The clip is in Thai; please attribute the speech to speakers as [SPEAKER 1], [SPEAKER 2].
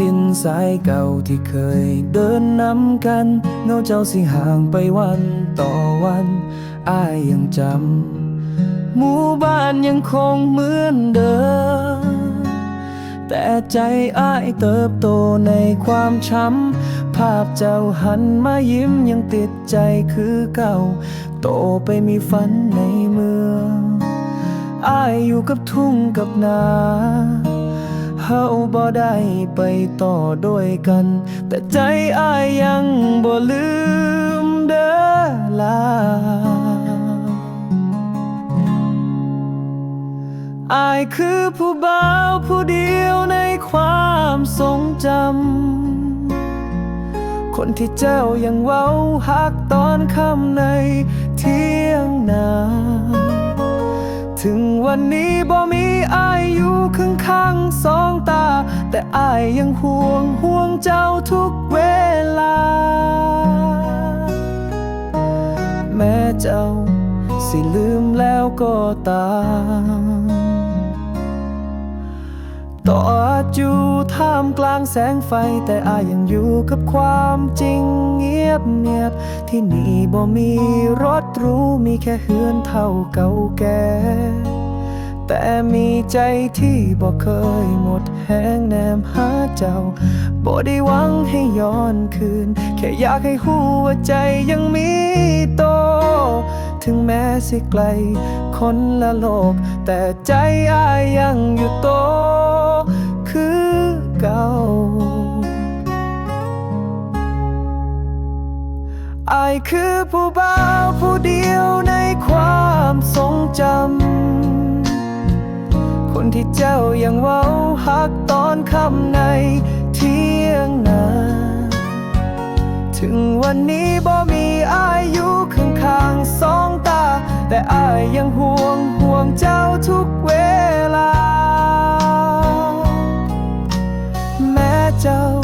[SPEAKER 1] ดินสายเก่าที่เคยเดินนำกัน เงาเจ้าสิห่างไปวันต่อวันอายยังจำหมู่บ้านยังคงเหมือนเดิม แต่ใจอ้ายเติบโตในความช้ำ ภาพเจ้าหันมายิ้มยังติดใจคือเก่า โตไปมีฝันในเมืองอ้ายอยู่กับทุ่งกับนา เฮาบ่ได้ไปต่อด้วยกัน แต่ใจอายยังบ่ลืมเด้อลาอายคือผู้บ่าวผู้เดียวในความทรงจำ คนที่เจ้ายังเว้าหักตอนคำในเที่ยงนา ถึงวันนี้บ่มีอายอยู่ข้าง ข้างสองตา แต่อายยังห่วงห่วงเจ้าทุกเวลา แม้เจ้าสิลืมแล้วก็ตามต่ออาจอยู่ท่ามกลางแสงไฟ แต่อายังอยู่กับความจริงเงียบเงียบ ที่นี่บ่มีรถรู้มีแค่เฮือนเท่าเก่าแก่ แต่มีใจที่บ่เคยหมดแห้งแนมหาเจ้าบ่ได้หวังให้ย้อนคืน แค่อยากให้หูว่าใจยังมีโต ถึงแม้สิไกล คนละโลก แต่ใจอายยังอยู่โต คือเก่าอายคือผู้บ่าวผู้เดียวในความ ที่เจ้ายังเว้าหักตอนคำในเที่ยงนาถึงวันนี้บ่มีอายุข้างข้างสองตา แต่อายยังห่วงห่วงเจ้าทุกเวลา แม้เจ้า